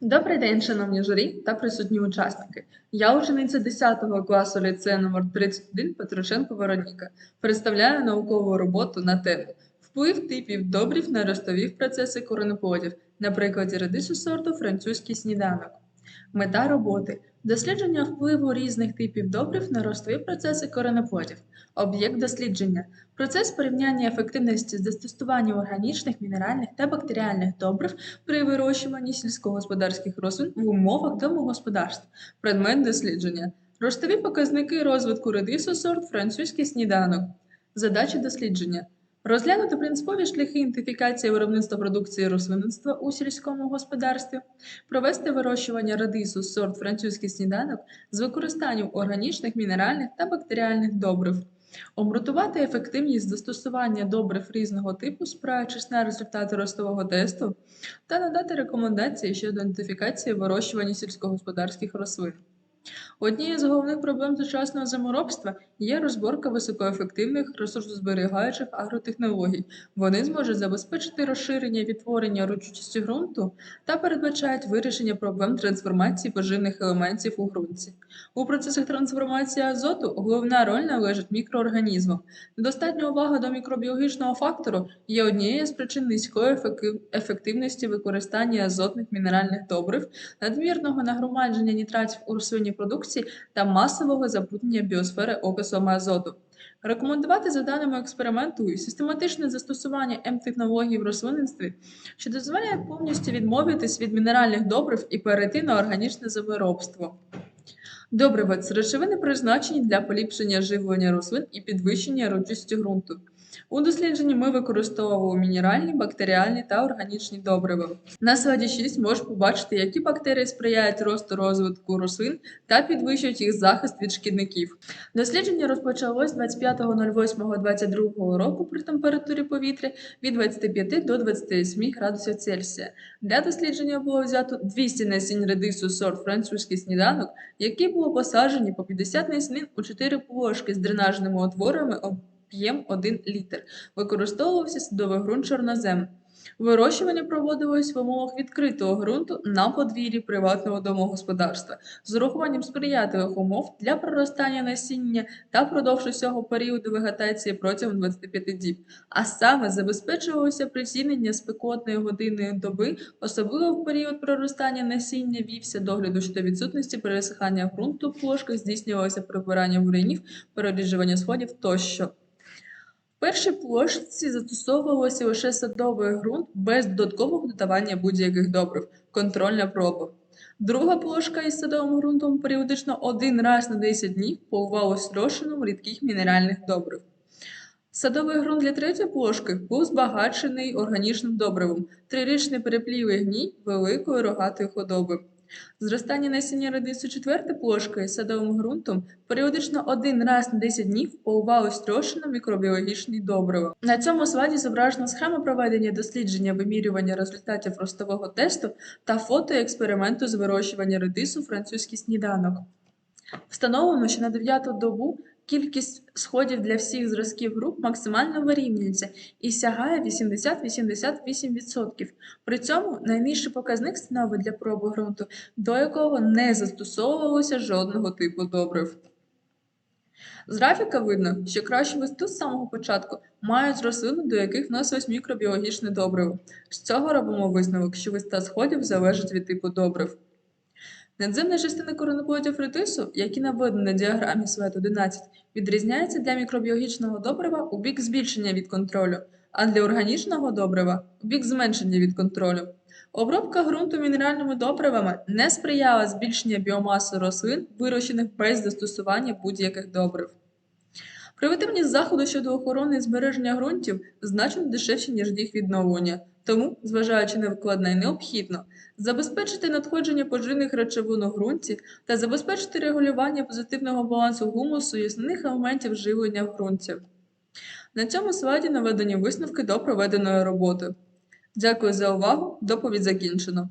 Добрий день, шановні журі та присутні учасники. Я учениця 10 класу ліцею номер 31 Петрушенко Вероніка. Представляю наукову роботу на тему Вплив типів добрів на ростові процеси коренеплодів на прикладі редису сорту французький сніданок. Мета роботи дослідження впливу різних типів добрив на ростові процеси коренеплодів. Об'єкт дослідження процес порівняння ефективності застосування органічних, мінеральних та бактеріальних добрив при вирощуванні сільськогосподарських рослин в умовах домогосподарств. Предмет дослідження. Ростові показники розвитку редису сорт французький сніданок. Задачі дослідження. Розглянути принципові шляхи ідентифікації виробництва продукції рослинництва у сільському господарстві, провести вирощування редису сорт французький сніданок з використанням органічних, мінеральних та бактеріальних добрив, обґрунтувати ефективність застосування добрив різного типу, спираючись на результати ростового тесту, та надати рекомендації щодо ідентифікації вирощування сільськогосподарських рослин. Однією з головних проблем сучасного землеробства є розборка високоефективних ресурсозберігаючих агротехнологій. Вони зможуть забезпечити розширення відтворення родючості ґрунту та передбачають вирішення проблем трансформації поживних елементів у ґрунті. У процесах трансформації азоту головна роль належить мікроорганізмам. Недостатня увага до мікробіологічного фактору є однією з причин низької ефективності використання азотних мінеральних добрив, надмірного нагромадження нітратів у рослинній продукції та масового забруднення біосфери окисом азоту. Рекомендувати за даними експерименту систематичне застосування М-технологій в рослинництві, що дозволяє повністю відмовитись від мінеральних добрив і перейти на органічне землеробство. Добрива це речовини призначені для поліпшення живлення рослин і підвищення родючості ґрунту. У дослідженні ми використовували мінеральні, бактеріальні та органічні добрива. На слайді 6 можеш побачити, які бактерії сприяють росту розвитку рослин та підвищують їх захист від шкідників. Дослідження розпочалось 25.08.22 року при температурі повітря від 25 до 28 градусів Цельсія. Для дослідження було взято 200 насінь редису сорт французький сніданок, які було посаджені по 50 насінин у 4 плошки з дренажними отворами об'єм 1 літр. Використовувався садовий ґрунт чорнозем. Вирощування проводилось в умовах відкритого ґрунту на подвір'ї приватного домогосподарства з урахуванням сприятливих умов для проростання насіння та впродовж усього періоду вегетації протягом 25 діб, а саме забезпечувалося прицінення спекотної години доби, особливо в період проростання насіння вівся догляду щодо відсутності пересихання ґрунту в плошках, здійснювалося прибирання бурянів, переріджування сходів тощо. Першій плошці застосовувалося лише садовий ґрунт без додаткового додавання будь-яких добрив, контрольна проба. Друга плошка із садовим ґрунтом періодично один раз на 10 днів поливалась розчином рідких мінеральних добрив. Садовий ґрунт для третьої плошки був збагачений органічним добривом, трирічний переплівий гній великої рогатої худоби. Зростання насіння редису четверти плошки з садовим ґрунтом періодично один раз на 10 днів поувало строшено мікробіологічні добрива. На цьому слайді зображена схема проведення дослідження вимірювання результатів ростового тесту та фото експерименту з вирощування редису французький сніданок. Встановлено, що на дев'яту добу кількість сходів для всіх зразків груп максимально вирівнюється і сягає 80-88%. При цьому найнижчий показник становить для проби ґрунту, до якого не застосовувалося жодного типу добрив. З графіка видно, що кращу висоту з самого початку мають рослини, до яких вносилось мікробіологічне добриво. З цього робимо висновок, що висота сходів залежить від типу добрив. Надземна частина коренеплодів ретису, які наведені на діаграмі свет 11, відрізняється для мікробіологічного добрива у бік збільшення від контролю, а для органічного добрива у бік зменшення від контролю. Обробка ґрунту мінеральними добривами не сприяла збільшенню біомаси рослин, вирощених без застосування будь-яких добрив. Привативність заходу щодо охорони і збереження ґрунтів значно дешевші, ніж їх відновлення. Тому, зважаючи на викладне, необхідно забезпечити надходження поживних речовин у ґрунті та забезпечити регулювання позитивного балансу гумусу і основних елементів живлення в ґрунті. На цьому слайді наведені висновки до проведеної роботи. Дякую за увагу. Доповідь закінчено.